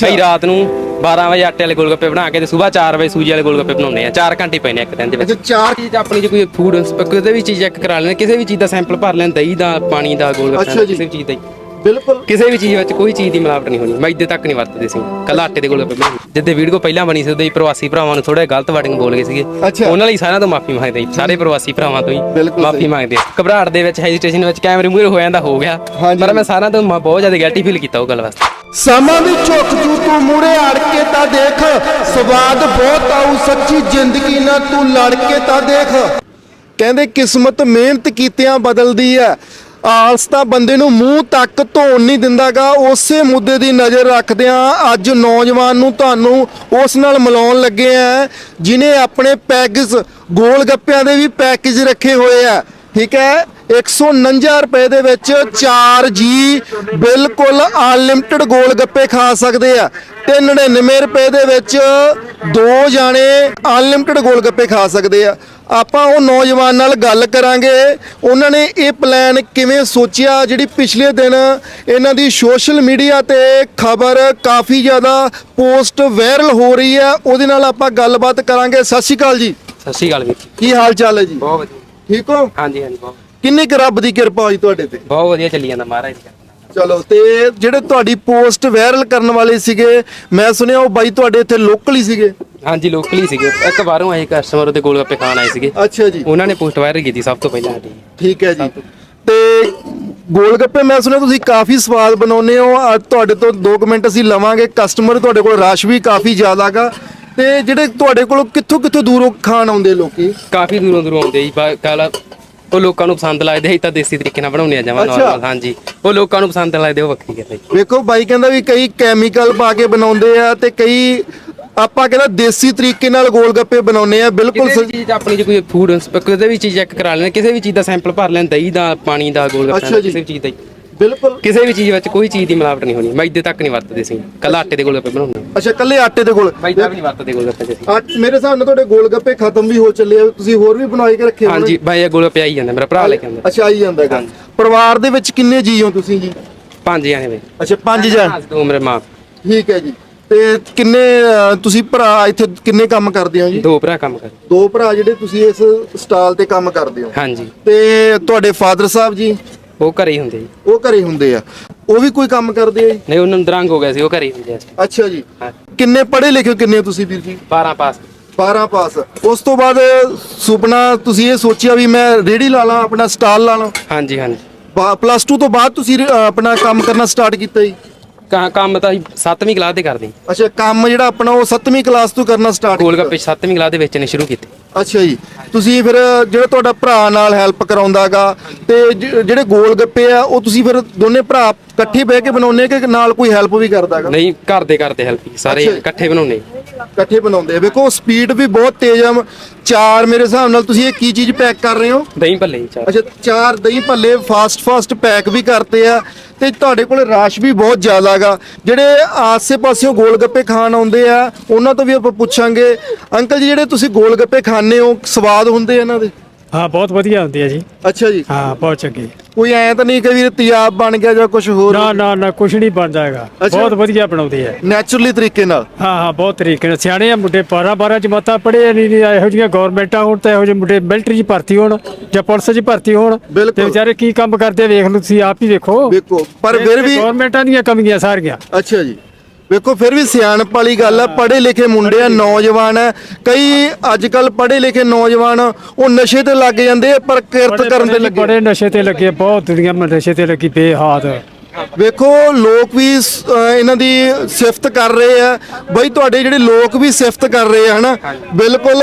ਕਈ ਰਾਤ ਨੂੰ 12 ਵਜੇ ਆਟੇ ਵਾਲੇ ਗੋਲਗੱਪੇ ਬਣਾ ਕੇ ਤੇ ਸਵੇਰ 4 ਵਜੇ ਸੂਜੀ ਵਾਲੇ ਗੋਲਗੱਪੇ ਬਣਾਉਂਦੇ ਆ। 4 ਘੰਟੇ ਪੈਨੇ ਇੱਕ ਦਿਨ ਦੇ ਵਿੱਚ। ਅੱਛਾ ਚਾਰ ਚੀਜ਼ ਆਪਣੀ ਜੇ ਕੋਈ ਫੂਡ ਕਿਸੇ ਵੀ ਚੀਜ਼ ਚੈੱਕ ਕਰਾ ਲੈਣ ਕਿਸੇ ਵੀ ਚੀਜ਼ ਦਾ ਸੈਂਪਲ ਭਰ ਲੈਣ ਦਹੀਂ ਦਾ ਪਾਣੀ ਦਾ ਗੋਲਗੱਪੇ ਅੱਛਾ ਦਾ ਜੀ। ਕਿਸੇ ਵੀ ਚੀਜ਼ ਦਾ ਹੀ। ਬਿਲਕੁਲ। ਕਿਸੇ ਵੀ ਚੀਜ਼ ਵਿੱਚ ਕੋਈ ਚੀਜ਼ ਦੀ ਮਿਲਾਵਟ ਨਹੀਂ ਹੋਣੀ। ਮੈਦੇ ਤੱਕ ਨਹੀਂ ਵਰਤਦੇ ਸੀ। ਕੱਲਾ ਆਟੇ ਦੇ ਗੋਲਗੱਪੇ ਬਣਾਉਂਦੇ ਜਿੱਦੇ ਵੀਡੀਓ ਪਹਿਲਾਂ ਬਣੀ ਸੀ ਉਹਦੇ ਹੀ ਪ੍ਰਵਾਸੀ ਭਰਾਵਾਂ ਨੂੰ ਥੋੜਾ ਗਲਤ ਵਰਡਿੰਗ ਬੋਲ ਗਏ ਸੀਗੇ। ਅੱਛਾ। ਉਹਨਾਂ ਲਈ ਸਾਰਿਆਂ ਤੋਂ ਮਾਫੀ ਮੰਗਦੇ ਜੀ ਸਾਰੇ ਪ੍ਰਵਾਸੀ ਭਰਾਵਾਂ ਤੋਂ ਹੀ ਬਿਲਕੁਲ ਮਾਫੀ ਸਹੀ। ਮੰਗਦੇ ਆ ਘਬਰਾਹਟ ਦੇ ਵਿੱਚ ਹੈਜੀਟੇਸ਼ਨ ਵਿੱਚ ਕੈਮਰੇ ਮੂਹਰੇ ਹੋ ਜਾਂਦਾ ਹੋ ਗਿਆ। ਹਾਂਜੀ। ਪਰ ਮੈਂ ਸਾਰਿਆਂ ਤੋਂ ਮ- ਬਹੁਤ ਜ਼ਿਆਦਾ ਗਿਲਟੀ ਫੀਲ ਕੀਤਾ ਉਹ ਗੱਲ ਵਾਸਤੇ। ਸਮਾਂ ਵੀ ਝੁਕ ਜੂ ਤੂੰ ਮੂਰੇ ਅੜ ਕੇ ਤਾਂ ਦੇਖ। ਸਵਾਦ ਬਹੁਤ ਆਊ, ਸੱਚੀ ਜ਼ਿੰਦਗੀ ਨਾਲ ਤੂੰ ਲੜ ਕੇ ਤਾਂ ਦੇਖ। ਕਹਿੰਦੇ ਕਿਸਮਤ ਮਿਹਨਤ ਕੀਤਿਆਂ ਬਦਲਦੀ ਹੈ ਆਲਸ ਤਾਂ ਬੰਦੇ ਨੂੰ ਮੂੰਹ ਤੱਕ ਧੋਣ ਨਹੀਂ ਦਿੰਦਾਗਾ। ਉਸੇ ਮੁੱਦੇ ਦੀ ਨਜ਼ਰ ਰੱਖਦਿਆਂ ਅੱਜ ਨੌਜਵਾਨ ਨੂੰ ਤੁਹਾਨੂੰ ਉਸ ਨਾਲ ਮਿਲਾਉਣ ਲੱਗੇ ਆ ਜਿਨੇ ਆਪਣੇ ਪੈਕੇਜ ਗੋਲ ਗੱਪਿਆਂ ਦੇ ਵੀ ਪੈਕੇਜ ਰੱਖੇ ਹੋਏ ਆ ਠੀਕ ਹੈ 149 ਰੁਪਏ ਦੇ ਵਿੱਚ 4 ਜੀ ਬਿਲਕੁਲ ਅਨਲਿਮਟਿਡ ਗੋਲ ਗੱਪੇ ਖਾ ਸਕਦੇ ਆ। ਤੇ 99 ਰੁਪਏ ਦੇ ਵਿੱਚ ਦੋ ਜਾਣੇ ਅਨਲਿਮਟਿਡ ਗੋਲ ਗੱਪੇ ਖਾ ਸਕਦੇ ਆ। ਆਪਾਂ ਉਹ ਨੌਜਵਾਨ ਨਾਲ ਗੱਲ ਕਰਾਂਗੇ। ਉਹਨਾਂ ਨੇ ਇਹ ਪਲਾਨ ਕਿਵੇਂ ਸੋਚਿਆ? ਜਿਹੜੀ ਪਿਛਲੇ ਦਿਨ ਇਹਨਾਂ ਦੀ ਸੋਸ਼ਲ ਮੀਡੀਆ ਤੇ ਖਬਰ ਕਾਫੀ ਜ਼ਿਆਦਾ ਪੋਸਟ ਵਾਇਰਲ ਹੋ ਰਹੀ ਹੈ ਉਹਦੇ ਨਾਲ ਆਪਾਂ ਗੱਲਬਾਤ ਕਰਾਂਗੇ। ਸਤਿ ਸ਼੍ਰੀ ਅਕਾਲ ਜੀ। ਸਤਿ ਸ਼੍ਰੀ ਅਕਾਲ ਵੀਰ ਜੀ। ਕੀ ਹਾਲ ਚਾਲ ਹੈ ਜੀ? ਬਹੁਤ ਵਧੀਆ। ਠੀਕ ਹੋ? ਹਾਂਜੀ ਹਾਂਜੀ ਬਹੁਤ ਕਿੰਨੀ ਕੁ ਰੱਬ ਦੀ ਕਿਰਪਾ ਹੋਈ ਤੁਹਾਡੇ ਤੇ? ਬਹੁਤ ਵਧੀਆ ਚੱਲੀ ਜਾਂਦਾ ਮਹਾਰਾਜ ਦੀ ਕਿਰਪਾ। ਨਾਲ। ਚਲੋ ਤੇ ਜਿਹੜੇ ਤੁਹਾਡੀ ਪੋਸਟ ਵਾਇਰਲ ਕਰਨ ਵਾਲੇ ਸੀਗੇ ਮੈਂ ਸੁਣਿਆ ਉਹ ਬਾਈ ਤੁਹਾਡੇ ਇੱਥੇ ਲੋਕਲ ਹੀ ਸੀਗੇ? ਹਾਂਜੀ ਲੋਕਲੀ ਸੀਗੇ। ਇੱਕ ਬਾਹਰੋਂ ਆਏ ਕਸਟਮਰ ਉਹਦੇ ਗੋਲਗੱਪੇ ਖਾਣ ਆਏ ਸੀਗੇ। ਅੱਛਾ ਜੀ। ਉਹਨਾਂ ਨੇ ਪੋਸਟ ਵਾਇਰਲ ਕੀਤੀ ਸਭ ਤੋਂ ਪਹਿਲਾਂ ਸਾਡੀ। ਠੀਕ ਹੈ ਜੀ। ਤੇ ਗੋਲ ਗੱਪੇ ਮੈਂ ਸੁਣਿਆ ਤੁਸੀਂ ਕਾਫੀ ਸਵਾਦ ਬਣਾਉਂਦੇ ਹੋ। ਅੱਜ ਤੁਹਾਡੇ ਤੋਂ 2 ਮਿੰਟ ਅਸੀਂ ਲਵਾਂਗੇ। ਕਸਟਮਰ ਤੁਹਾਡੇ ਕੋਲ ਰਸ਼ ਵੀ ਕਾਫੀ ਜ਼ਿਆਦਾਗਾ ਤੇ ਜਿਹੜੇ ਤੁਹਾਡੇ ਕੋਲ ਕਿੱਥੋਂ ਕਿੱਥੋਂ ਦੂਰੋਂ ਖਾਣ ਆਉਂਦੇ ਲੋਕੀ? ਕਾਫੀ ਦੂਰੋਂ ਦੂਰੋਂ ਆਉਂਦੇ ਜੀ। ਕੱਲ ਉਹ ਲੋਕਾਂ ਨੂੰ ਪਸੰਦ ਲੱਗਦੇ ਸੀ ਤਾਂ ਦੇਸੀ ਤਰੀਕੇ ਨਾਲ ਬਣਾਉਂਦੇ ਆ ਜਮਾਂ ਅੱਛਾ। ਨਾਰਮਲ ਹਾਂਜੀ ਉਹ ਲੋਕਾਂ ਨੂੰ ਪਸੰਦ ਲੱਗਦੇ ਉਹ ਵੱਖਰੀ ਗੱਲ ਹੈ ਜੀ। ਵੇਖੋ ਬਾਈ ਕਹਿੰਦਾ ਵੀ ਕਈ ਕੈਮੀਕਲ ਪਾ ਕੇ ਬਣਾਉਂਦੇ ਆ ਤੇ ਕਈ ਆਪਾਂ ਕਹਿੰਦਾ ਦੇਸੀ ਤਰੀਕੇ ਨਾਲ ਗੋਲ ਗੱਪੇ ਬਣਾਉਂਦੇ ਆ ਬਿਲਕੁਲ ਕਿਸੇ ਵੀ ਸ- ਚੀਜ਼ ਆਪਣੀ ਜੇ ਕੋਈ ਫੂਡ ਕਿਸੇ ਵੀ ਚੀਜ਼ ਚੈੱਕ ਕਰਾ ਲੈਣ ਕਿਸੇ ਵੀ ਚੀਜ਼ ਦਾ ਸੈਂਪਲ ਭਰ ਲੈਣ ਦਹੀਂ ਦਾ ਪਾਣੀ ਦਾ ਗੋਲਗੱਪੇ ਅੱਛਾ ਦਾ ਜੀ। ਕਿਸੇ ਵੀ ਚੀਜ਼ ਦਾ ਹੀ। ਬਿਲਕੁਲ। ਕਿਸੇ ਵੀ ਚੀਜ਼ ਵਿੱਚ ਕੋਈ ਚੀਜ਼ ਦੀ ਮਿਲਾਵਟ ਨਹੀਂ ਹੋਣੀ। ਮੈਦੇ ਤੱਕ ਨਹੀਂ ਵਰਤਦੇ ਸੀ ਕੱਲਾ ਆਟੇ ਦੇ ਗੋਲਗੱਪੇ ਬਣਾਉਂਦੇ ਅੱਛਾ ਕੱਲੇ ਆਟੇ ਦੇ ਕੋਲ ਮੈਦਾ ਵੀ ਨਹੀਂ ਵਰਤਦੇ ਗੋਲਗੱਪੇ ਚ ਅਸੀਂ। ਆ ਮੇਰੇ ਹਿਸਾਬ ਨਾਲ ਤੁਹਾਡੇ ਗੋਲ ਗੱਪੇ ਖਤਮ ਵੀ ਹੋ ਚੱਲੇ ਆ। ਤੁਸੀਂ ਹੋਰ ਵੀ ਬਣਾਈ ਕੇ ਰੱਖੇ ਹੋਣੇ। ਹਾਂਜੀ ਬਾਈ ਇਹ ਗੋਲਗੱਪੇ ਆਈ ਜਾਂਦਾ ਮੇਰਾ ਭਰਾ ਲੈ ਕੇ ਆਉਂਦਾ। ਅੱਛਾ ਆਈ ਜਾਂਦਾ ਹੈਗਾ। ਹਾਂਜੀ। ਪਰਿਵਾਰ ਦੇ ਵਿੱਚ ਕਿੰਨੇ ਜੀ ਹੋ ਤੁਸੀਂ ਜੀ? ਪੰਜ ਜਾਣੇ ਬਈ। ਅੱਛਾ ਪੰਜ ਜਣ। ਦੋ ਮੇਰੇ ਮਾਂ। ਠੀਕ ਹੈ ਜੀ। ਤੇ ਕਿੰਨੇ ਅਹ, ਤੁਸੀਂ ਭਰਾ ਇੱਥੇ ਕਿੰਨੇ ਕੰਮ ਕਰਦੇ ਹੋ ਜੀ? ਦੋ ਭਰਾ ਕੰਮ ਕਰ ਦੋ ਭਰਾ ਜਿਹੜੇ ਤੁਸੀਂ ਇਸ ਸਟਾਲ ਤੇ ਕੰਮ ਕਰਦੇ ਹੋ। ਹਾਂਜੀ। ਤੇ ਤੁਹਾਡੇ ਫਾਦਰ ਸਾਹਿਬ ਜੀ? ਉਹ ਘਰੇ ਹੀ ਹੁੰਦੇ ਜੀ। ਉਹ ਘਰੇ ਹੁੰਦੇ ਆ। ਉਹ ਵੀ ਕੋਈ ਕੰਮ ਕਰਦੇ ਆ ਜੀ? ਨਹੀਂ ਉਹਨਾਂ ਨੂੰ ਦਰੰਗ ਹੋ ਗਿਆ ਸੀ ਉਹ ਘਰੇ ਹੀ ਹੁੰਦੇ ਆ ਅੱਛਾ ਜੀ। ਹਾਂ। ਕਿੰਨੇ ਪੜ੍ਹੇ ਲਿਖੇ ਹੋ ਕਿੰਨੇ ਹੋ ਤੁਸੀਂ ਵੀਰ ਜੀ? 12 ਪਾਸ। 12 ਪਾਸ। ਉਸ ਤੋਂ ਬਾਅਦ ਸੁਪਨਾ ਤੁਸੀਂ ਇਹ ਸੋਚਿਆ ਵੀ ਮੈਂ ਰੇੜੀ ਲਾ ਲਾਂ ਆਪਣਾ ਸਟਾਲ ਲਾ ਲਾਂ? ਹਾਂਜੀ ਹਾਂਜੀ। ਪਲੱਸ 2 ਤੋਂ ਬਾਅਦ ਤੁਸੀਂ ਆਪਣਾ ਕੰਮ ਕਰਨਾ ਸਟਾਰਟ ਕੀਤਾ ਜੀ? ਕਾ- ਕੰਮ ਤਾਂ 7ਵੀਂ ਕਲਾਸ ਦੇ ਕਰਦੇ ਅੱਛਾ ਕੰਮ ਜਿਹੜਾ ਆਪਣਾ ਉਹ 7ਵੀਂ ਕਲਾਸ ਤੋਂ ਕਰਨਾ ਸਟਾਰਟ ਗੋਲ ਗੱਪੇ 7ਵੀਂ ਕਲਾਸ ਦੇ ਵੇਚਣੇ ਸ਼ੁਰੂ ਕੀਤੇ। ਅੱਛਾ ਜੀ। ਤੁਸੀਂ ਫਿਰ ਜਿਹੜਾ ਤੁਹਾਡਾ ਭਰਾ ਨਾਲ ਹੈਲਪ ਕਰਾਉਂਦਾਗਾ ਤੇ ਜ- ਜਿਹੜੇ ਗੋਲ ਗੱਪੇ ਆ, ਉਹ ਤੁਸੀਂ ਫਿਰ ਦੋਨੇ ਭਰਾ ਇਕੱਠੇ ਬਹਿ ਕੇ ਬਣਾਉਂਦੇ ਕਿ ਨਾਲ ਕੋਈ ਹੈਲਪ ਵੀ ਕਰਦਾਗਾ ਨਹੀਂ ਘਰ ਦੇ ਕਰਦੇ ਹੈਲਪ ਸਾਰੇ ਅੱਛਾ। ਇਕੱਠੇ ਬਣਾਉਣੇ ਇਕੱਠੇ ਬਣਾਉਂਦੇ ਆ। ਵੇਖੋ ਸਪੀਡ ਵੀ ਬਹੁਤ ਤੇਜ਼ ਆ। ਚਾਰ ਮੇਰੇ ਹਿਸਾਬ ਨਾਲ ਤੁਸੀਂ ਇਹ ਕੀ ਚੀਜ਼ ਪੈਕ ਕਰ ਰਹੇ ਹੋ? ਦਹੀਂ ਭੱਲੇ ਜੀ ਚਾਰ। ਅੱਛਾ ਚਾਰ dahi bhalle fast fast pack ਵੀ ਕਰਤੇ ਆ। ਤੇ ਤੁਹਾਡੇ ਕੋਲ ਰਸ਼ ਵੀ ਬਹੁਤ ਜ਼ਿਆਦਾਗਾ ਜਿਹੜੇ ਆਸੇ-ਪਾਸਿਓਂ ਗੋਲ ਗੱਪੇ ਖਾਣ ਆਉਂਦੇ ਆ ਉਹਨਾਂ ਤੋਂ ਵੀ ਆਪਾਂ ਪੁੱਛਾਂਗੇ। ਅੰਕਲ ਜੀ ਜਿਹੜੇ ਤੁਸੀਂ ਗੋਲ ਗੱਪੇ ਖਾਣੇ ਹੋ ਸਵਾਦ ਹੁੰਦੇ ਆ ਇਹਨਾਂ ਦੇ? ਹਾਂ ਬਹੁਤ ਵਧੀਆ ਹੁੰਦੀ ਹੈ ਜੀ। ਅੱਛਾ ਜੀ। ਹਾਂ ਬਹੁਤ ਚੰਗੀ। ਕੋਈ ਐ ਤਾਂ ਨਹੀਂ ਕਿ ਵੀਰ ਤਿਆਬ ਬਣ ਗਿਆ ਜਾਂ ਕੁਝ ਹੋਰ? ਨਾ ਨਾ ਨਾ ਕੁਛ ਨਹੀਂ ਹੈਗਾ ਅੱਛਾ। ਬਹੁਤ ਵਧੀਆ ਬਣਾਉਂਦੇ ਆ ਨੈਚੁਰਲੀ ਤਰੀਕੇ ਨਾਲ? ਹਾਂ ਹਾਂ ਬਹੁਤ ਤਰੀਕੇ ਨਾਲ। ਸਿਆਣੇ ਆ ਮੁੰਡੇ 12 12 ਜਮਾਤਾਂ ਪੜ੍ਹੇ ਨਹੀਂ ਨਹੀਂ ਇਹੋ ਜਿਹੀਆਂ ਗਵਰਨਮੈਂਟਾਂ ਹੋਣ ਤਾਂ ਇਹੋ ਜਿਹੇ ਮੁੰਡੇ ਮਿਲਟਰੀ 'ਚ ਭਰਤੀ ਹੋਣ ਜਾਂ ਪੁਲਿਸ 'ਚ ਭਰਤੀ ਹੋਣ ਬਿਲਕੁਲ। ਤੇ ਵਿਚਾਰੇ ਕੀ ਕੰਮ ਕਰਦੇ ਆ, ਵੇਖ ਲਓ ਤੁਸੀਂ ਆਪ ਹੀ ਵੇਖੋ। ਵੇਖੋ। ਪਰ ਫਿਰ ਵੀ ਗਵਰਨਮੈਂਟਾਂ ਦੀਆਂ ਕਮੀਆਂ ਸਾਰੀਆਂ। ਅੱਛਾ ਜੀ। ਵੇਖੋ ਫਿਰ ਵੀ ਸਿਆਣਪ ਵਾਲੀ ਗੱਲ ਆ ਪੜ੍ਹੇ ਲਿਖੇ ਮੁੰਡੇ ਆ ਨੌਜਵਾਨ ਆ। ਕਈ ਅੱਜ ਕੱਲ ਪੜ੍ਹੇ ਲਿਖੇ ਨੌਜਵਾਨ ਉਹ ਨਸ਼ੇ ਤੇ ਲੱਗ ਜਾਂਦੇ ਆ ਪਰ ਕਿਰਤ ਕਰਨ ਤੇ ਲੱਗੇ। ਬੜੇ ਨਸ਼ੇ ਤੇ ਲੱਗੇ ਬਹੁਤ ਦੁਨੀਆ ਮ ਨਸ਼ੇ ਤੇ ਲੱਗੀ ਬੇਹਾਦ। ਵੇਖੋ ਲੋਕ ਵੀ ਸ- ਅਹ ਇਹਨਾਂ ਦੀ ਸਿਫਤ ਕਰ ਰਹੇ ਆ। ਬਈ ਤੁਹਾਡੇ ਜਿਹੜੇ ਲੋਕ ਵੀ ਸਿਫਤ ਕਰ ਰਹੇ ਆ ਹਨਾ? ਬਿਲਕੁਲ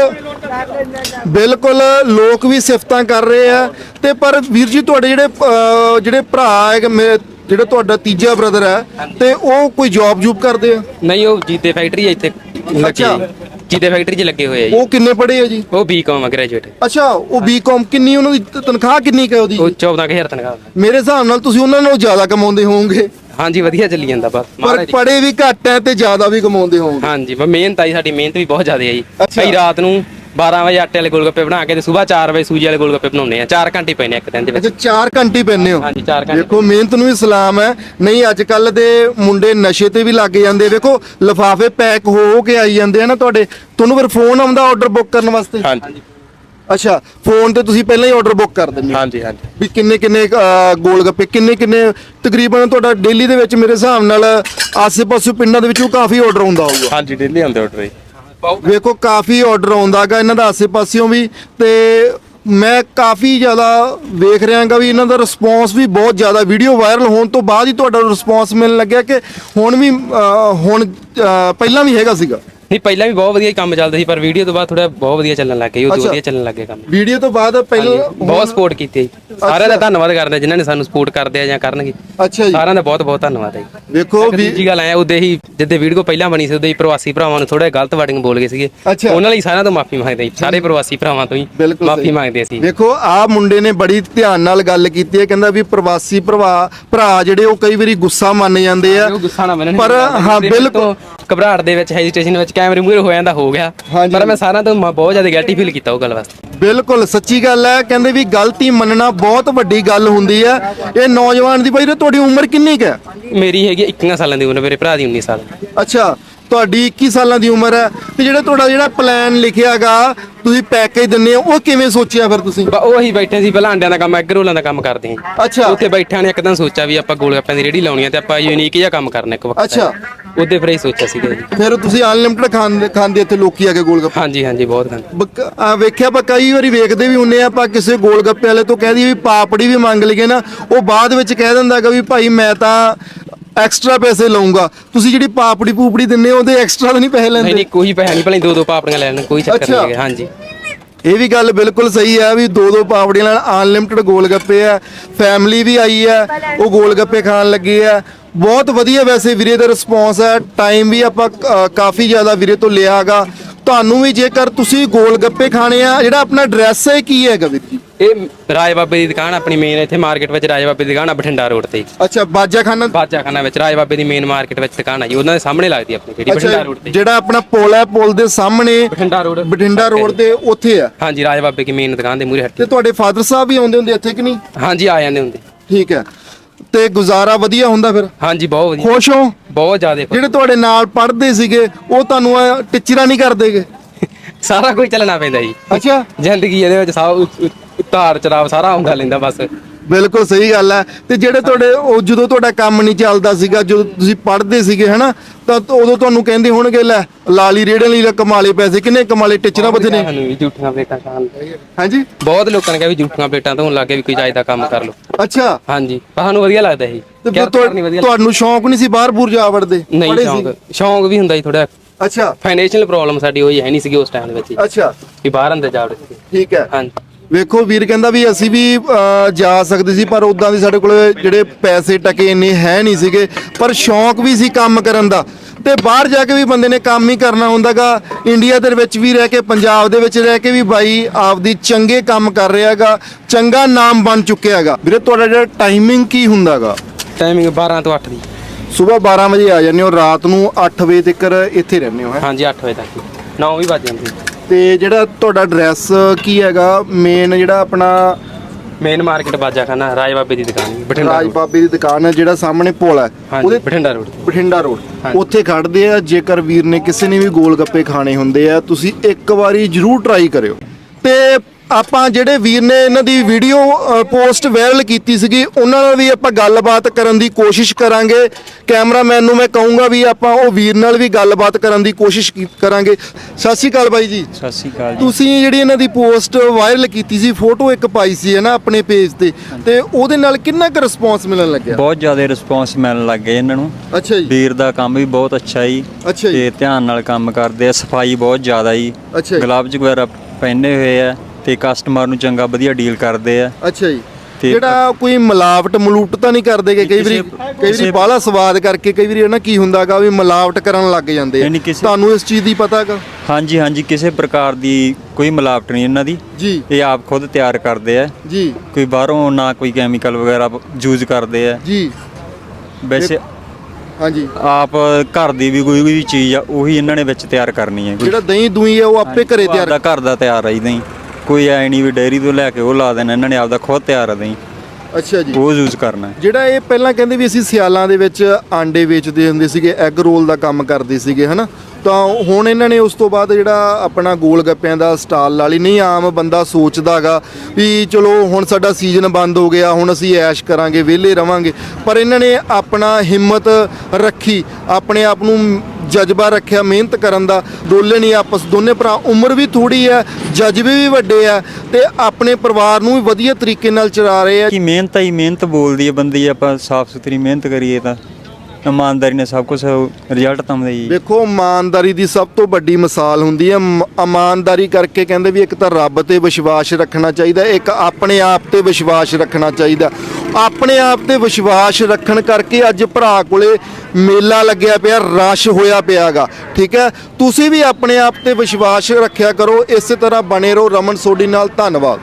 ਬਿਲਕੁਲ ਲੋਕ ਵੀ ਸਿਫਤਾਂ ਕਰ ਰਹੇ ਆ। ਤੇ ਪਰ ਵੀਰ ਜੀ ਤੁਹਾਡੇ ਜਿਹੜੇ ਅਹ, ਜਿਹੜੇ ਭਰਾ ਹੈ ਮੇ- ਜਿਹੜਾ ਤੁਹਾਡਾ ਤੀਜਾ ਬ੍ਰਦਰ ਹੈ ਤੇ ਉਹ ਕੋਈ ਜੌਬ ਜੂਬ ਕਰਦੇ ਆ? ਨਹੀਂ ਉਹ ਜੀਤੇ ਫੈਕਟਰੀ ਹੈ ਇੱਥੇ। ਲੱਗੇ ਅੱਛਾ। ਜੀਤੇ ਫੈਕਟਰੀ 'ਚ ਲੱਗੇ ਹੋਏ ਆ ਜੀ। ਉਹ ਕਿੰਨੇ ਪੜ੍ਹੇ ਆ ਜੀ? ਉਹ ਬੀਕਾਮ ਗ੍ਰੈਜੂਏਟ ਅੱਛਾ ਉਹ ਬੀਕਾਮ ਕਿੰਨੀ ਉਹਨਾਂ ਦੀ ਤ- ਤਨਖਾਹ ਕਿੰਨੀ ਕੁ ਹੈ ਉਹਦੀ? ਉਹ 14000 ਤਨਖਾਹ। ਮੇਰੇ ਹਿਸਾਬ ਨਾਲ ਤੁਸੀਂ ਉਹਨਾਂ ਨਾਲੋਂ ਜ਼ਿਆਦਾ ਕਮਾਉਂਦੇ ਹੋਵੋਗੇ। ਹਾਂਜੀ ਵਧੀਆ ਚੱਲੀ ਜਾਂਦਾ ਬਸ। ਪਰ ਮਹਾਰਾਜ ਦੀ- ਪੜ੍ਹੇ ਵੀ ਘੱਟ ਹੈ ਤੇ ਜ਼ਿਆਦਾ ਵੀ ਕਮਾਉਂਦੇ ਹੋਵੋਗੇ। ਹਾਂਜੀ ਬਸ ਮਿਹਨਤ ਆਈ ਸਾਡੀ ਮਿਹਨਤ ਵੀ ਬਹੁਤ ਜ਼ਿਆਦਾ ਹੈ ਜੀ। ਅੱਛਾ। ਰਾਤ ਨੂੰ 12 ਵਜੇ ਆਟੇ ਵਾਲੇ ਗੋਲਗੱਪੇ ਬਣਾ ਕੇ ਤੇ ਸਵੇਰ 4 ਵਜੇ ਸੂਜੀ ਵਾਲੇ ਗੋਲਗੱਪੇ ਬਣਾਉਂਦੇ ਆ 4 ਘੰਟੇ ਪੈਨੇ ਇੱਕ ਦਿਨ ਦੇ ਵਿੱਚ। ਅੱਛਾ 4 ਘੰਟੇ ਪੈਂਦੇ ਹੋ? ਹਾਂਜੀ 4 ਘੰਟੇ। ਦੇਖੋ ਮਿਹਨਤ ਨੂੰ ਵੀ ਸਲਾਮ ਹੈ। ਨਹੀਂ ਅੱਜ ਕੱਲ ਦੇ ਮੁੰਡੇ ਨਸ਼ੇ ਤੇ ਵੀ ਲੱਗ ਜਾਂਦੇ। ਵੇਖੋ ਲਫਾਫੇ ਪੈਕ ਹੋ ਹੋ ਕੇ ਆਈ ਜਾਂਦੇ ਆ ਨਾ ਤੁਹਾਡੇ। ਤੁਹਾਨੂੰ ਫਿਰ ਫੋਨ ਆਉਂਦਾ ਆਰਡਰ ਬੁੱਕ ਕਰਨ ਵਾਸਤੇ? ਹਾਂਜੀ। ਅੱਛਾ ਫੋਨ ਤੇ ਤੁਸੀਂ ਪਹਿਲਾਂ ਹੀ ਆਰਡਰ ਬੁੱਕ ਕਰ ਦਿੰਦੇ ਹੋ? ਹਾਂਜੀ ਹਾਂਜੀ। ਵੀ ਕਿੰਨੇ ਕਿੰਨੇ ਗੋਲ ਗੱਪੇ ਕਿੰਨੇ ਕਿੰਨੇ ਤਕਰੀਬਨ ਤੁਹਾਡਾ ਡੇਲੀ ਦੇ ਵਿੱਚ ਮੇਰੇ ਹਿਸਾਬ ਨਾਲ ਆਸੇ-ਪਾਸੇ ਪਿੰਡਾਂ ਦੇ ਵਿੱਚੋਂ ਕਾਫੀ ਆਰਡਰ ਆਉਂਦਾ ਹੋਊਗਾ। ਹਾਂਜੀ ਡੇਲੀ ਆਉਂਦੇ ਆਰਡਰ ਜੀ। ਵੇਖੋ ਕਾਫੀ ਆਰਡਰ ਆਉਂਦਾਗਾ ਇਹਨਾਂ ਦਾ ਆਸੇ-ਪਾਸਿਓਂ ਵੀ ਤੇ ਮੈਂ ਕਾਫੀ ਜ਼ਿਆਦਾ ਵੇਖ ਰਿਹਾਗਾ ਵੀ ਇਹਨਾਂ ਦਾ ਰਿਸਪੌਂਸ ਵੀ ਬਹੁਤ ਜ਼ਿਆਦਾ ਵੀਡੀਓ ਵਾਇਰਲ ਹੋਣ ਤੋਂ ਬਾਅਦ ਹੀ ਤੁਹਾਡਾ ਰਿਸਪੌਂਸ ਮਿਲਣ ਲੱਗਿਆ ਕਿ ਹੁਣ ਵੀ ਅਹ, ਹੁਣ ਅਹ, ਪਹਿਲਾਂ ਵੀ ਹੈਗਾ ਸੀਗਾ। ਨਹੀਂ ਪਹਿਲਾਂ ਵੀ ਬਹੁਤ ਵਧੀਆ ਕੰਮ ਚੱਲਦਾ ਸੀ ਪਰ ਵੀਡੀਓ ਤੋਂ ਬਾਅਦ ਥੋੜਾ ਬਹੁਤ ਵਧੀਆ ਚੱਲਣ ਲੱਗ ਗਿਆ ਉਹ ਅੱਛਾ। ਵਧੀਆ ਚੱਲਣ ਲੱਗ ਗਿਆ ਕੰਮ ਵੀਡੀਓ ਤੋਂ ਬਾਅਦ ਪਹਿਲਾਂ ਬਹੁਤ ਸਪੋਰਟ ਕੀਤੀ ਹੈ ਜੀ। ਸਾਰਿਆਂ ਦਾ ਧੰਨਵਾਦ ਕਰਦੇ ਜਿਨ੍ਹਾਂ ਨੇ ਸਾਨੂੰ ਸਪੋਰਟ ਕਰਦੇ ਆ ਜਾਂ ਕਰਨਗੇ ਅੱਛਾ ਜੀ ਸਾਰਿਆਂ ਦਾ ਬਹੁਤ ਬਹੁਤ ਧੰਨਵਾਦ ਹੈ ਜੀ ਵੇਖੋ ਵੀ ਦੂਜੀ ਗੱਲ ਐ ਉਹਦੇ ਹੀ ਜਿੱਦੇ ਵੀਡੀਓ ਪਹਿਲਾਂ ਬਣੀ ਸੀ ਉਹਦੇ ਹੀ ਪ੍ਰਵਾਸੀ ਭਰਾਵਾਂ ਨੂੰ ਥੋੜਾ ਗਲਤ ਵਰਡਿੰਗ ਬੋਲ ਗਏ ਸੀਗੇ ਅੱਛਾ। ਉਹਨਾਂ ਲਈ ਸਾਰਿਆਂ ਤੋਂ ਮਾਫੀ ਮੰਗਦੇ ਜੀ। ਸਾਰੇ ਪ੍ਰਵਾਸੀ ਭਰਾਵਾਂ ਤੋਂ ਹੀ ਬਿਲਕੁਲ ਮਾਫੀ। ਮੰਗਦੇ ਅਸੀਂ ਵੇਖੋ ਆ ਮੁੰਡੇ ਨੇ ਬੜੀ ਧਿਆਨ ਨਾਲ ਗੱਲ ਕੀਤੀ ਹੈ ਕਹਿੰਦਾ ਵੀ ਪ੍ਰਵਾਸੀ ਭਰਾ ਭਰਾ ਜਿਹੜੇ ਉਹ ਕਈ ਵਾਰੀ ਗੁੱਸਾ ਮੰਨ ਜਾਂਦੇ ਆ ਉਹ ਗੁੱਸਾ ਨਾ ਮੰਨਣ ਪਰ ਹਾਂ ਬਿਲਕੁਲ ਘਬਰਾਹਟ ਦੇ ਵਿੱਚ ਹੈਜੀਟੇਸ਼ਨ ਵਿੱਚ ਕੈਮਰੇ ਮੂਹਰੇ ਹੋ ਜਾਂਦਾ ਹੋ ਗਿਆ। ਹਾਂਜੀ। ਪਰ ਮੈਂ ਸਾਰਿਆਂ ਤੋਂ ਮ- ਬਹੁਤ ਜ਼ਿਆਦਾ ਗੈਲਟੀ ਫੀਲ ਕੀਤਾ ਉਹ ਗੱਲ ਵਾਸਤੇ। ਬਿਲਕੁਲ ਸੱਚੀ ਗੱਲ ਹੈ ਕਹਿੰਦੇ ਵੀ ਗਲਤੀ ਮੰਨਣਾ ਬਹੁਤ ਵੱਡੀ ਗੱਲ ਹੁੰਦੀ ਹੈ। ਇਹ ਨੌਜਵਾਨ ਦੀ ਬਾਈ ਤੁਹਾਡੀ ਉਮਰ ਕਿੰਨੀ ਕੁ ਹੈ? ਮੇਰੀ ਹੈਗੀ 21 ਸਾਲਾਂ ਦੀ ਉਮਰ ਮੇਰੇ ਭਰਾ ਦੀ 19 ਸਾਲ। ਅੱਛਾ ਤੁਹਾਡੀ 21 ਸਾਲਾਂ ਦੀ ਉਮਰ ਹੈ। ਤੇ ਜਿਹੜਾ ਤੁਹਾਡਾ ਜਿਹੜਾ ਪਲਾਨ ਲਿਖਿਆਗਾ ਤੁਸੀਂ ਪੈਕੇਜ ਦਿੰਦੇ ਹੋ ਉਹ ਕਿਵੇਂ ਸੋਚਿਆ ਫਿਰ ਤੁਸੀਂ? ਬ- ਉਹੀ ਬੈਠੇ ਸੀ ਪਹਿਲਾਂ ਅੰਡਿਆਂ ਦਾ ਕੰਮ ਐਗ ਰੋਲਾਂ ਦਾ ਕੰਮ ਕਰਦੇ ਹਾਂ ਅੱਛਾ। ਉੱਥੇ ਬੈਠਿਆਂ ਨੇ ਇੱਕਦਮ ਸੋਚਿਆ ਵੀ ਆਪਾਂ ਗੋਲਗੱਪਿਆਂ ਦੀ ਰੇੜੀ ਲਾਉਣੀ ਹੈ ਤੇ ਆਪਾਂ ਯੂਨੀਕ ਜਿਹਾ ਕੰਮ ਕਰਨਾ ਇੱਕ ਵਕਤ ਅੱਛਾ। ਉਹਦੇ ਫਿਰ ਹੀ ਸੋਚਿਆ ਸੀਗਾ ਜੀ। ਫਿਰ ਤੁਸੀਂ ਅਨਲਿਮਟਿਡ ਖਾਂਦੇ ਖਾਂਦੇ ਇੱਥੇ ਲੋਕੀ ਆ ਕੇ ਗੋਲ ਗੱਪੇ ਹਾਂਜੀ ਹਾਂਜੀ ਬਹੁਤ ਬਕ- ਆ ਵੇਖਿਆ ਆਪਾਂ ਕਈ ਵਾਰੀ ਵੇਖਦੇ ਵੀ ਹੁੰਨੇ ਆ ਆਪਾਂ ਕਿਸੇ ਗੋਲ ਗੱਪੇ ਵਾਲੇ ਤੋਂ ਕਹਿ ਦਈਏ ਵੀ ਪਾਪੜੀ ਵੀ ਮੰਗ ਲਈਏ ਨਾ ਉਹ ਬਾਅਦ ਵਿੱਚ ਕਹਿ ਦਿੰਦਾ ਹੈਗਾ ਵੀ ਭਾਈ ਮੈਂ ਤਾਂ ਐਕਸਟਰਾ ਪੈਸੇ ਲਵਾਂਗਾ ਤੁਸੀਂ ਜਿਹੜੀ ਪਾਪੜੀ ਪੂਪੜੀ ਦਿੰਨੇ ਹੋ ਉਹਦੇ ਐਕਸਟਰਾ ਤਾਂ ਨਹੀਂ ਪੈਸੇ ਲੈਂਦੇ? ਨਹੀਂ ਕੋਈ ਪੈਸਾ ਨਹੀਂ ਭਲੇ ਦੋ ਦੋ ਪਾਪੜੀਆਂ ਲੈ ਲੈਣ ਕੋਈ ਚੱਕਰ। ਨਹੀਂ ਹੈਗਾ ਹਾਂਜੀ। ਇਹ ਵੀ ਗੱਲ ਬਿਲਕੁਲ ਸਹੀ ਹੈ ਵੀ ਦੋ ਦੋ ਪਾਪੜੀਆਂ ਨਾਲ ਅਨਲਿਮਟਿਡ ਗੋਲ ਗੱਪੇ ਆ ਫੈਮਿਲੀ ਵੀ ਆਈ ਹੈ ਉਹ ਗੋਲ ਗੱਪੇ ਖਾਣ ਲੱਗੇ ਆ ਬਹੁਤ ਵਧੀਆ ਵੈਸੇ ਵੀਰੇ ਦਾ ਰਿਸਪੌਂਸ ਹੈ ਟਾਈਮ ਵੀ ਆਪਾਂ ਕਾਫੀ ਜ਼ਿਆਦਾ ਵੀਰੇ ਤੋਂ ਲਿਆਗਾ। ਤੁਹਾਨੂੰ ਵੀ ਜੇਕਰ ਤੁਸੀਂ ਗੋਲ ਗੱਪੇ ਖਾਣੇ ਆ ਜਿਹੜਾ ਆਪਣਾ ਐਡਰੈਸ ਹੈ ਕੀ ਹੈਗਾ ਵੀਰ ਜੀ? ਇਹ ਰਾਜ ਬਾਬੇ ਦੀ ਦੁਕਾਨ ਆਪਣੀ ਮੇਨ ਇੱਥੇ ਮਾਰਕੀਟ ਵਿੱਚ ਰਾਜ ਬਾਬੇ ਦੀ ਦੁਕਾਨ ਆ ਬਠਿੰਡਾ ਰੋਡ ਤੇ। ਅੱਛਾ ਬਾਜਾ ਖਾਨਾ ਬਾਜਾਖਾਨਾ ਵਿੱਚ ਰਾਜ ਬਾਬੇ ਦੀ ਮੇਨ ਮਾਰਕੀਟ ਵਿੱਚ ਦੁਕਾਨ ਆ ਜੀ ਉਹਨਾਂ ਦੇ ਸਾਹਮਣੇ ਲੱਗਦੀ ਆਪਣੀ ਜਿਹੜੀ ਬਠਿੰਡਾ ਰੋਡ ਤੇ। ਜਿਹੜਾ ਆਪਣਾ ਪੁਲ ਹੈ ਪੁਲ ਦੇ ਸਾਹਮਣੇ ਬਠਿੰਡਾ ਰੋਡ ਬਠਿੰਡਾ ਰੋਡ ਦੇ ਉੱਥੇ ਆ। ਹਾਂਜੀ ਰਾਜ ਬਾਬੇ ਦੀ ਮੇਨ ਦੁਕਾਨ ਦੇ ਮੂਹਰੇ ਹੱਟੀ। ਤੇ ਤੁਹਾਡੇ ਫਾਦਰ ਸਾਹਿਬ ਵੀ ਆਉਂਦੇ ਹੁੰਦੇ ਇੱਥੇ ਕਿ ਨਹੀਂ? ਹਾਂਜੀ ਆ ਜਾਂਦੇ ਹੁੰਦੇ। ਠੀਕ ਹੈ। ਤੇ ਗੁਜ਼ਾਰਾ ਵਧੀਆ ਹੁੰਦਾ ਫਿਰ? ਹਾਂਜੀ ਬਹੁਤ ਵਧੀਆ। ਖੁਸ਼ ਹੋ? ਬਹੁਤ ਜ਼ਿਆਦਾ ਜਿਹੜੇ ਤੁਹਾਡੇ ਨਾਲ ਪੜ੍ਹਦੇ ਸੀਗੇ ਉਹ ਤੁਹਾਨੂੰ ਟਿਚਰਾ ਨਹੀਂ ਕਰਦੇਗੇ ਸਾਰਾ ਕੁਝ ਚੱਲਣਾ ਪੈਂਦਾ ਜੀ। ਅੱਛਾ। ਜ਼ਿੰਦਗੀ ਇਹਦੇ ਵਿੱਚ ਸਭ ਉਤਾਰ ਚੜਾਵ ਸਾਰਾ ਆਉਂਦਾ ਲੈਂਦਾ ਬਸ। ਬਿਲਕੁਲ ਸਹੀ ਗੱਲ ਹੈ। ਤੇ ਜਿਹੜੇ ਤੁਹਾਡੇ ਉਹ ਜਦੋਂ ਤੁਹਾਡਾ ਕੰਮ ਨਹੀਂ ਚੱਲਦਾ ਸੀਗਾ ਜਦੋਂ ਤੁਸੀਂ ਪੜ੍ਹਦੇ ਸੀਗੇ ਹਨਾ ਤਾਂ ਉਦੋਂ ਤੁਹਾਨੂੰ ਕਹਿੰਦੇ ਹੋਣਗੇ ਲੈ ਲਾਲੀ ਰੇੜਨ ਲਈ ਲੈ ਕਮਾਲੇ ਪੈਸੇ ਕਿੰਨੇ ਕਮਾਲੇ ਟਿਚਰਾ ਬਥੇਰੇ। ਸਾਨੂੰ ਵੀ ਝੂਠੀਆਂ ਪਲੇਟਾਂ ਖਾਣ ਹਾਂਜੀ? ਬਹੁਤ ਲੋਕਾਂ ਨੇ ਕਿਹਾ ਵੀ ਝੂਠੀਆਂ ਪਲੇਟਾਂ ਧੋਣ ਲੱਗੇ ਵੀ ਕੋਈ ਜਾਇਦਾ ਕੰਮ ਕਰ ਲਓ। ਅੱਛਾ। ਹਾਂਜੀ। ਸਾਨੂੰ ਵਧੀਆ ਲੱਗਦਾ ਸੀ। ਤੇ ਤੁਹਾਨੂੰ ਸ਼ੌਂਕ ਨਹੀਂ ਸੀ ਬਾਹਰ ਬੂਰ ਜਾ ਵੜਦੇ? ਨਹੀਂ ਸ਼ੌਂਕ ਸੀ? ਸ਼ੌਂਕ ਵੀ ਹੁੰਦਾ ਜੀ ਥੋੜਾ ਅੱਛਾ। ਫਾਈਨੈਂਸ਼ੀਅਲ ਪ੍ਰੋਬਲਮ ਸਾਡੀ ਹੋਈ ਹੈ ਨਹੀਂ ਸੀਗੀ ਉਸ ਟਾਈਮ ਦੇ ਵਿੱਚ। ਅੱਛਾ। ਵੀ ਬਾਹਰ ਅੰਦਰ ਜਾ ਵੜੇ ਸੀਗੇ ਠੀਕ ਹੈ। ਹਾਂਜੀ। ਵੇਖੋ ਵੀਰ ਕਹਿੰਦਾ ਵੀ ਅਸੀਂ ਵੀ ਅਹ, ਜਾ ਸਕਦੇ ਸੀ ਪਰ ਉਦਾਂ ਦੀ ਸਾਡੇ ਕੋਲ ਜਿਹੜੇ ਪੈਸੇ ਟਕੇ ਇੰਨੇ ਹੈ ਨਹੀਂ ਸੀਗੇ। ਪਰ ਸ਼ੌਂਕ ਵੀ ਸੀ ਕੰਮ ਕਰਨ ਦਾ। ਤੇ ਬਾਹਰ ਜਾ ਕੇ ਵੀ ਬੰਦੇ ਨੇ ਕੰਮ ਹੀ ਕਰਨਾ ਹੁੰਦਾਗਾ। ਇੰਡੀਆ ਦੇ ਵਿੱਚ ਵੀ ਰਹਿ ਕੇ ਪੰਜਾਬ ਦੇ ਵਿੱਚ ਰਹਿ ਕੇ ਵੀ ਬਾਈ ਆਪਦੀ ਚੰਗੇ ਕੰਮ ਕਰ ਰਿਹਾਗਾ। ਚੰਗਾ ਨਾਮ ਬਣ ਚੁੱਕਿਆ ਹੈਗਾ ਵੀਰੇ ਤੁਹਾਡਾ ਜਿਹੜਾ ਟਾਈਮਿੰਗ ਕੀ ਹੁੰਦਾਗਾ? ਟਾਈਮਿੰਗ 12 ਤੋਂ 8 ਦੀ। ਸਵੇਰ 12 ਵਜੇ ਆ ਜਾਂਦੇ ਹੋ ਰਾਤ ਨੂੰ 8 ਵਜੇ ਤੱਕ ਇੱਥੇ ਰਹਿੰਦੇ ਹੋ ਹੈਂ? ਹਾਂਜੀ 8 ਵਜੇ ਤੱਕ। 9 ਵੀ ਵੱਜ ਜਾਂਦੇ। ਤੇ ਜਿਹੜਾ ਤੁਹਾਡਾ ਐਡਰੈਸ ਕੀ ਹੈਗਾ? ਮੇਨ ਜਿਹੜਾ ਆਪਣਾ ਮੇਨ ਮਾਰਕੀਟ ਬਾਜਾਖਾਨਾ ਰਾਜ ਬਾਬੇ ਦੀ ਦੁਕਾਨ ਜੀ, ਬਠਿੰਡਾ ਰਾਜ road। ਬਾਬੇ ਦੀ ਦੁਕਾਨ ਹੈ ਜਿਹੜਾ ਸਾਹਮਣੇ ਪੁਲ ਹੈ। ਹਾਂਜੀ ਬਠਿੰਡਾ ਰੋਡ ਬਠਿੰਡਾ ਰੋਡ ਹਾਂਜੀ। ਉੱਥੇ ਖੜਦੇ ਆ ਜੇਕਰ ਵੀਰ ਨੇ ਕਿਸੇ ਨੇ ਵੀ ਗੋਲ ਗੱਪੇ ਖਾਣੇ ਹੁੰਦੇ ਆ ਤੁਸੀਂ ਇੱਕ ਵਾਰੀ ਜਰੂਰ ਟਰਾਈ ਕਰਿਓ। ਤੇ ਆਪਾਂ ਜਿਹੜੇ ਵੀਰ ਨੇ ਇਹਨਾਂ ਦੀ ਵੀਡੀਓ ਪੋਸਟ ਵਾਇਰਲ ਕੀਤੀ ਸੀਗੀ ਉਹਨਾਂ ਨਾਲ ਵੀ ਆਪਾਂ ਗੱਲਬਾਤ ਕਰਨ ਦੀ ਕੋਸ਼ਿਸ਼ ਕਰਾਂਗੇ। ਕੈਮਰਾਮੈਨ ਨੂੰ ਮੈਂ ਕਹੂੰਗਾ ਵੀ ਆਪਾਂ ਉਹ ਵੀਰ ਨਾਲ ਵੀ ਗੱਲਬਾਤ ਕਰਨ ਦੀ ਕੋਸ਼ਿਸ਼ ਕੀ- ਕਰਾਂਗੇ। ਸਤਿ ਸ਼੍ਰੀ ਅਕਾਲ ਬਾਈ ਜੀ। ਸਤਿ ਸ਼੍ਰੀ ਅਕਾਲ ਜੀ। ਤੁਸੀਂ ਜਿਹੜੀ ਇਹਨਾਂ ਦੀ ਪੋਸਟ ਵਾਇਰਲ ਕੀਤੀ ਸੀ ਫੋਟੋ ਇੱਕ ਪਾਈ ਸੀ ਹੈ ਨਾ ਆਪਣੇ ਪੇਜ ਤੇ। ਤੇ ਉਹਦੇ ਨਾਲ ਕਿੰਨਾ ਕੁ ਰਿਸਪੌਂਸ ਮਿਲਣ ਲੱਗਿਆ? ਬਹੁਤ ਜ਼ਿਆਦਾ ਰਿਸਪੌਂਸ ਮਿਲਣ ਲੱਗ ਗਏ ਇਹਨਾਂ ਨੂੰ। ਅੱਛਾ ਜੀ। ਵੀਰ ਦਾ ਕੰਮ ਵੀ ਬਹੁਤ ਅੱਛਾ ਜੀ। ਅੱਛਾ ਜੀ। ਤੇ ਧਿਆਨ ਨਾਲ ਕੰਮ ਕਰਦੇ ਆ ਸਫ਼ਾਈ ਬਹੁਤ ਜ਼ਿਆਦਾ ਜੀ। ਅੱਛਾ ਜੀ। ਗਲਵਜ਼ ਵਗੈਰਾ ਪਹਿਨੇ ਹੋਏ ਆ। ਤੇ ਕਸਟਮਰ ਨੂੰ ਚੰਗਾ ਵਧੀਆ ਡੀਲ ਕਰਦੇ ਆ। ਅੱਛਾ ਜੀ। ਤੇ- ਜਿਹੜਾ ਕੋਈ ਮਿਲਾਵਟ ਮਲੂਟ ਤਾਂ ਨਹੀਂ ਕਰਦੇ ਗੇ? ਕਈ ਵਾਰੀ ਕਈ ਵਾਰੀ ਬਾਹਲਾ ਸਵਾਦ ਕਰਕੇ ਕਈ ਵਾਰੀ ਨਾ ਕੀ ਹੁੰਦਾਗਾ ਵੀ ਮਿਲਾਵਟ ਕਰਨ ਲੱਗ ਜਾਂਦੇ ਆ। ਤੁਹਾਨੂੰ ਇਸ ਚੀਜ਼ ਦੀ ਪਤਾਗਾ? ਹਾਂਜੀ ਹਾਂਜੀ ਕਿਸੇ ਪ੍ਰਕਾਰ ਦੀ ਕੋਈ ਮਿਲਾਵਟ ਨਹੀਂ ਇਹਨਾਂ ਦੀ। ਜੀ। ਇਹ ਆਪ ਖੁਦ ਤਿਆਰ ਕਰਦੇ ਆ। ਜੀ। ਕੋਈ ਬਾਹਰੋਂ ਨਾ ਕੋਈ ਕੈਮੀਕਲ ਵਗੈਰਾ ਯੂਜ਼ ਕਰਦੇ ਆ। ਜੀ। ਵੈਸੇ ਹਾਂਜੀ। ਆਪ ਘਰ ਦੀ ਵੀ ਕੋਈ ਵੀ ਚੀਜ਼ ਆ ਉਹੀ ਇਹਨਾਂ ਨੇ ਵਿੱਚ ਤਿਆਰ ਕਰਨੀ ਹੈ ਜਿਹੜਾ ਦਹੀਂ ਦੂਈ ਹੈ ਉਹ ਆਪੇ ਘਰੇ ਤਿਆਰ ਦਾ ਘਰ ਦਾ ਤਿਆਰ ਆ ਜੀ ਦਹੀਂ। ਕੋਈ ਐ ਨਹੀਂ ਵੀ ਡੈਰੀ ਤੋਂ ਲੈ ਕੇ ਉਹ ਲਾ ਦੇਣਾ ਇਹਨਾਂ ਨੇ ਆਪਦਾ ਖੁਦ ਤਿਆਰ ਆ ਦਹੀਂ ਅੱਛਾ ਜੀ। ਉਹ ਯੂਜ਼ ਕਰਨਾ। ਹੈ। ਜਿਹੜਾ ਇਹ ਪਹਿਲਾਂ ਕਹਿੰਦੇ ਵੀ ਅਸੀਂ ਸਿਆਲਾਂ ਦੇ ਵਿੱਚ ਆਂਡੇ ਵੇਚਦੇ ਹੁੰਦੇ ਸੀਗੇ ਐਗ ਰੋਲ ਦਾ ਕੰਮ ਕਰਦੇ ਸੀਗੇ ਹਨਾ? ਤਾਂ ਹੁਣ ਇਹਨਾਂ ਨੇ ਉਸ ਤੋਂ ਬਾਅਦ ਜਿਹੜਾ ਆਪਣਾ ਗੋਲ ਗੱਪਿਆਂ ਦਾ ਸਟਾਲ ਲਾ ਲਈ। ਨਹੀਂ ਆਮ ਬੰਦਾ ਸੋਚਦਾਗਾ ਵੀ ਚਲੋ ਹੁਣ ਸਾਡਾ ਸੀਜ਼ਨ ਬੰਦ ਹੋ ਗਿਆ ਹੁਣ ਅਸੀਂ ਐਸ਼ ਕਰਾਂਗੇ ਵਿਹਲੇ ਰਵਾਂਗੇ। ਪਰ ਇਹਨਾਂ ਨੇ ਆਪਣਾ ਹਿੰਮਤ ਰੱਖੀ ਆਪਣੇ ਆਪ ਨੂੰ ਜਜ਼ਬਾ ਰੱਖਿਆ, ਮਿਹਨਤ ਕਰਨ ਦਾ ਦੋਲੇ ਨਹੀਂ ਆਪਸ, ਦੋਨੇ ਭਰਾ, ਉਮਰ ਵੀ ਥੋੜੀ ਹੈ, ਜਜ਼ਬੇ ਵੀ ਵੱਡੇ ਆ ਤੇ ਆਪਣੇ ਪਰਿਵਾਰ ਨੂੰ ਵੀ ਵਧੀਆ ਤਰੀਕੇ ਨਾਲ ਚਲਾ ਰਹੇ ਆ ਕਿ ਮਿਹਨਤ ਹੀ, ਮਿਹਨਤ ਬੋਲਦੀ ਹੈ ਬੰਦੀ ਆਪਾਂ ਸਾਫ਼ ਸੁਥਰੀ ਮਿਹਨਤ ਕਰੀਏ ਤਾਂ। ਇਮਾਨਦਾਰੀ ਨੇ ਸਭ ਕੁਝ ਰਿਜ਼ਲਟ ਤਾਂ ਜੀ ਦੇਖੋ, ਇਮਾਨਦਾਰੀ ਦੀ ਸਭ ਤੋਂ ਵੱਡੀ ਮਿਸਾਲ ਹੁੰਦੀ ਹੈ, ਮ- ਇਮਾਨਦਾਰੀ ਕਰਕੇ ਕਹਿੰਦੇ ਵੀ ਇੱਕ ਤਾਂ ਰੱਬ ਤੇ ਵਿਸ਼ਵਾਸ ਰੱਖਣਾ ਚਾਹੀਦਾ, ਇੱਕ ਆਪਣੇ ਆਪ ਤੇ ਵਿਸ਼ਵਾਸ ਰੱਖਣਾ ਚਾਹੀਦਾ। ਆਪਣੇ ਆਪ ਤੇ ਵਿਸ਼ਵਾਸ ਰੱਖਣ ਕਰਕੇ ਅੱਜ ਭਰਾ ਕੋਲੇ ਮੇਲਾ ਲੱਗਿਆ ਪਿਆ, ਰਸ਼ ਹੋਇਆ ਪਿਆਗਾ, ਠੀਕ ਹੈ? ਤੁਸੀਂ ਵੀ ਆਪਣੇ ਆਪ ਤੇ ਵਿਸ਼ਵਾਸ ਰੱਖਿਆ ਕਰੋ, ਇਸੇ ਤਰ੍ਹਾਂ ਬਣੇ ਰਹੋ। ਰਮਨ ਸੋਢੀ ਨਾਲ ਧੰਨਵਾਦ।